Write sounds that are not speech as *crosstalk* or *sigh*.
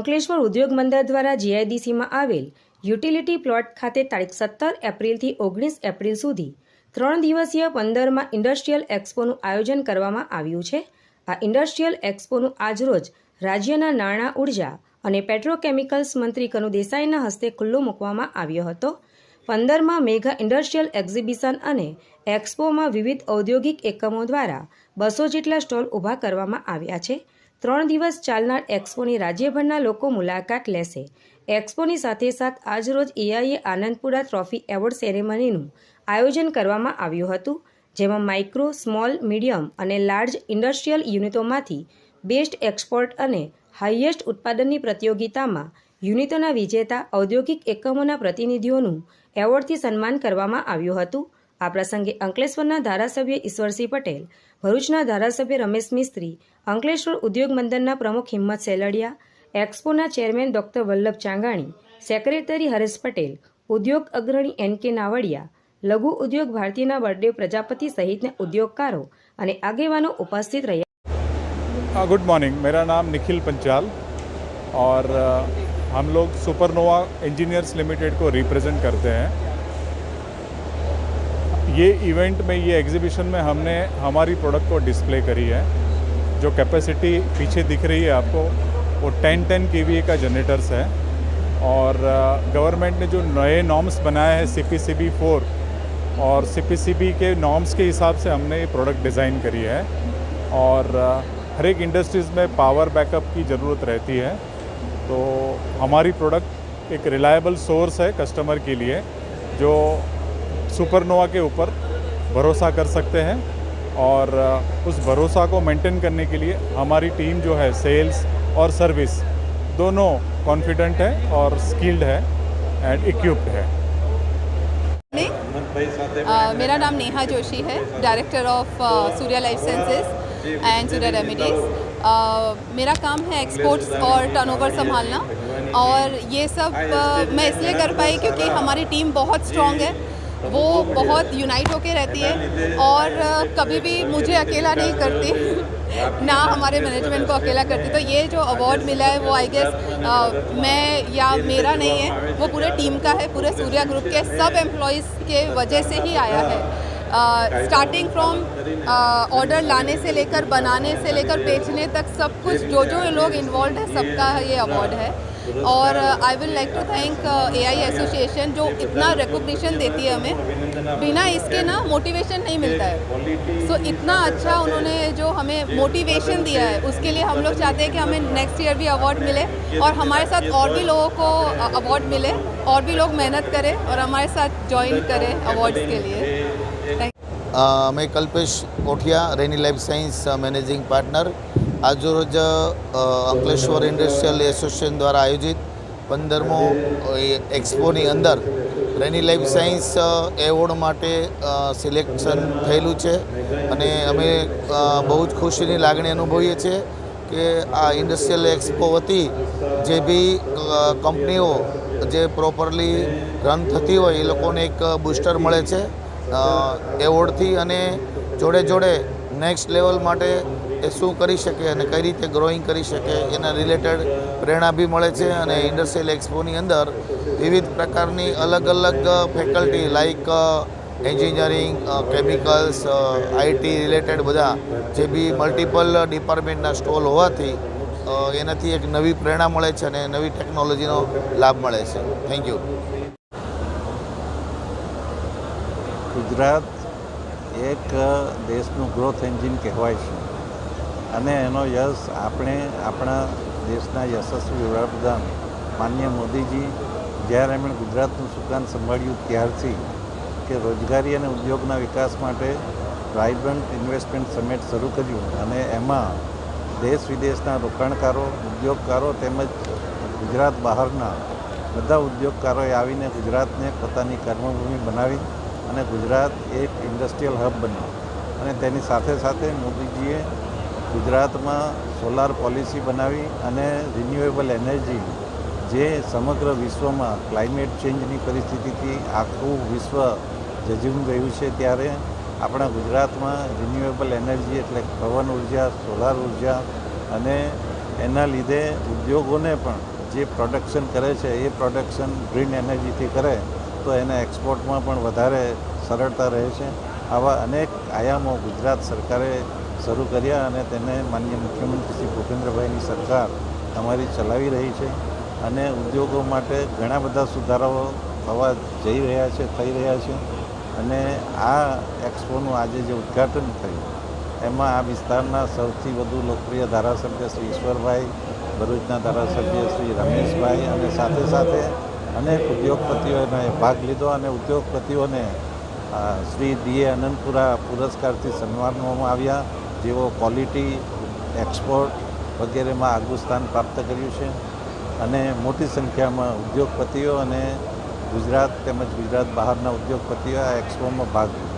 અંકલેશ્વર ઉદ્યોગ મંડળ દ્વારા જીઆઈડીસીમાં આવેલ યુટિલિટી પ્લોટ ખાતે તારીખ સત્તર એપ્રિલથી ઓગણીસ એપ્રિલ સુધી ત્રણ દિવસીય પંદરમાં ઇન્ડસ્ટ્રીયલ એક્સપોનું આયોજન કરવામાં આવ્યું છે. આ ઇન્ડસ્ટ્રીયલ એક્સપોનું આજરોજ રાજ્યના નાણાં ઊર્જા અને પેટ્રોકેમિકલ્સ મંત્રી કનુ દેસાઈના હસ્તે ખુલ્લો મૂકવામાં આવ્યો હતો. પંદરમાં મેઘા ઇન્ડસ્ટ્રીયલ એક્ઝિબિશન અને એક્સપોમાં વિવિધ ઔદ્યોગિક એકમો દ્વારા બસો જેટલા સ્ટોલ ઊભા કરવામાં આવ્યા છે. ત્રણ દિવસ ચાલનાર એક્સપોની રાજ્યભરના લોકો મુલાકાત લેશે. એક્સપોની સાથે સાથ આજરોજ એઆઈએ આનંદપુરા ટ્રોફી એવોર્ડ સેરેમનીનું આયોજન કરવામાં આવ્યું હતું, જેમાં માઇક્રો, સ્મોલ, મીડિયમ અને લાર્જ ઇન્ડસ્ટ્રીયલ યુનિટોમાંથી બેસ્ટ એક્સપોર્ટ અને હાઇએસ્ટ ઉત્પાદનની પ્રતિયોગિતામાં યુનિટોના વિજેતા ઔદ્યોગિક એકમોના પ્રતિનિધિઓનું એવોર્ડથી સન્માન કરવામાં આવ્યું હતું. આ પ્રસંગે અંકલેશ્વરના ધારાસભ્ય ઈશ્વરસિંહ પટેલ ભરૂચના ધારાસભ્ય રમેશ મિસ્ત્રી અંકલેશ્વર ઉદ્યોગ મંડળના પ્રમુખ Himmat Seldiya એક્સપોના chairman doctor Vallabh Changani secretary Haresh Patel ઉદ્યોગ અગ્રણી એન કે નાવડિયા લઘુ ઉદ્યોગ ભારતીના બર્થડે પ્રજાપતિ સહિતના ઉદ્યોગકારો અને આગેવાનો ઉપસ્થિત રહ્યા गुड मॉर्निंग मेरा नाम निखिल पंचाल और अ, हम लोग सुपरनोवा इंजीनियर्स लिमिटेड को रिप्रेजेंट करते हैं ये इवेंट में, ये एग्जीबिशन में हमने हमारी प्रोडक्ट को डिस्प्ले करी है, जो कैपेसिटी पीछे दिख रही है आपको, वो 10 10 के का जनरेटर्स है। और गवर्नमेंट ने जो नए नॉर्म्स बनाए हैं C P C B four और सी पी सी बी के नॉर्म्स के हिसाब से हमने ये प्रोडक्ट डिज़ाइन करी है। और हर एक इंडस्ट्रीज़ में पावर बैकअप की ज़रूरत रहती है। तो हमारी प्रोडक्ट एक रिलायबल सोर्स है कस्टमर के लिए, जो सुपरनोवा के ऊपर भरोसा कर सकते हैं और उस भरोसा को मेंटेन करने के लिए हमारी टीम जो है, सेल्स और सर्विस, दोनों कॉन्फिडेंट है और स्किल्ड है एंड इक्विप्ड है। मेरा नाम नेहा जोशी है, director of Surya life sciences and Surya remedies. मेरा काम है एक्सपोर्ट्स और टर्नओवर संभालना और ये सब मैं इसलिए कर पाई क्योंकि हमारी टीम बहुत स्ट्रॉन्ग है। वो बहुत यूनाइट होके रहती है और कभी भी मुझे अकेला नहीं करती, *laughs* ना हमारे मैनेजमेंट को अकेला करती। तो ये जो अवार्ड मिला है, वो आई गेस मैं या मेरा नहीं है, वो पूरे टीम का है, पूरे सूर्या ग्रुप के, सब एम्प्लॉयज़ के वजह से ही आया है। स्टार्टिंग फ्रॉम ऑर्डर लाने से लेकर, बनाने से लेकर, बेचने तक सब कुछ जो जो लोग इन्वॉल्व है, सबका ये अवार्ड है। और I will like to thank A I association जो इतना रिकोगशन देती है हमें। बिना इसके ना मोटिवेशन नहीं मिलता है। सो so, इतना अच्छा उन्होंने जो हमें मोटिवेशन दिया है उसके लिए हम लोग चाहते हैं कि हमें नेक्स्ट ईयर भी अवार्ड मिले और हमारे साथ और भी लोगों को uh, अवार्ड मिले और भी लोग मेहनत करें और हमारे साथ ज्वाइन करें अवार्ड्स के लिए। थैंक uh, मैं Kalpesh Kothiya Renny life science managing partner આજરોજ અંકલેશ્વર ઇન્ડસ્ટ્રીયલ એસોસિએશન દ્વારા આયોજિત પંદરમો એક્સપોની અંદર રેની લાઈફ સાયન્સ એવોર્ડ માટે સિલેક્શન થયેલું છે. અને અમે બહુ જ ખુશીની લાગણી અનુભવીએ છીએ કે આ ઇન્ડસ્ટ્રીયલ એક્સપો વતી જે બી કંપનીઓ જે પ્રોપરલી રન થતી હોય એ લોકોને એક બૂસ્ટર મળે છે એવોર્ડથી અને જોડે જોડે નેક્સ્ટ લેવલ માટે એ શું કરી શકે અને કઈ રીતે ગ્રોઈંગ કરી શકે, એના રિલેટેડ પ્રેરણા બી મળે છે અને ઇન્ડસ્ટ્રીયલ એક્સપોની અંદર વિવિધ પ્રકારની અલગ અલગ faculty like engineering chemicals IT related બધા જે બી મલ્ટિપલ ડિપાર્ટમેન્ટના સ્ટોલ હોવાથી એનાથી એક નવી પ્રેરણા મળે છે અને નવી ટેકનોલોજીનો લાભ મળે છે. થેન્ક યુ ગુજરાત એક દેશનું ગ્રોથ એન્જિન કહેવાય છે. અને એનો યશ આપણે આપણા દેશના યશસ્વી વડાપ્રધાન માન્ય મોદીજી, જ્યારે એમણે ગુજરાતનું સુકાન સંભાળ્યું ત્યારથી કે રોજગારી અને ઉદ્યોગના વિકાસ માટે વાઇબ્રન્ટ ઇન્વેસ્ટમેન્ટ સમિટ શરૂ કર્યું અને એમાં દેશ વિદેશના રોકાણકારો, ઉદ્યોગકારો તેમજ ગુજરાત બહારના બધા ઉદ્યોગકારોએ આવીને ગુજરાતને પોતાની કર્મભૂમિ બનાવી અને ગુજરાત એક ઇન્ડસ્ટ્રીયલ હબ બન્યું. અને તેની સાથે સાથે મોદીજીએ ગુજરાતમાં સોલાર પોલિસી બનાવી અને રિન્યુએબલ એનર્જી જે સમગ્ર વિશ્વમાં ક્લાઇમેટ ચેન્જની પરિસ્થિતિથી આખું વિશ્વ જજુમ ગયું છે ત્યારે આપણા ગુજરાતમાં રિન્યુએબલ એનર્જી એટલે પવન ઊર્જા સોલાર ઊર્જા અને એના લીધે ઉદ્યોગોને પણ જે પ્રોડક્શન કરે છે, એ પ્રોડક્શન ગ્રીન એનર્જીથી કરે, તો એના એક્સપોર્ટમાં પણ વધારે સરળતા રહે છે. આવા અનેક આયામો ગુજરાત સરકારે શરૂ કર્યા અને તેને માન્ય મુખ્યમંત્રી શ્રી ભૂપેન્દ્રભાઈની સરકાર અમારી ચલાવી રહી છે અને ઉદ્યોગો માટે ઘણા બધા સુધારાઓ થવા જઈ રહ્યા છે, થઈ રહ્યા છે. અને આ એક્સપોનું આજે જે ઉદ્ઘાટન થયું, એમાં આ વિસ્તારના સૌથી વધુ લોકપ્રિય ધારાસભ્ય શ્રી ઈશ્વરભાઈ, ભરૂચના ધારાસભ્ય શ્રી રમેશભાઈ અને સાથે સાથે અનેક ઉદ્યોગપતિઓને ભાગ લીધો અને ઉદ્યોગપતિઓને શ્રી ડીએ અનંતપુરા પુરસ્કારથી સન્માનવામાં આવ્યા. જેઓ ક્વોલિટી એક્સપોર્ટ વગેરેમાં આગવું સ્થાન પ્રાપ્ત કર્યું છે અને મોટી સંખ્યામાં ઉદ્યોગપતિઓ અને ગુજરાત તેમજ ગુજરાત બહારના ઉદ્યોગપતિઓ આ એક્સપોમાં ભાગ લીધો.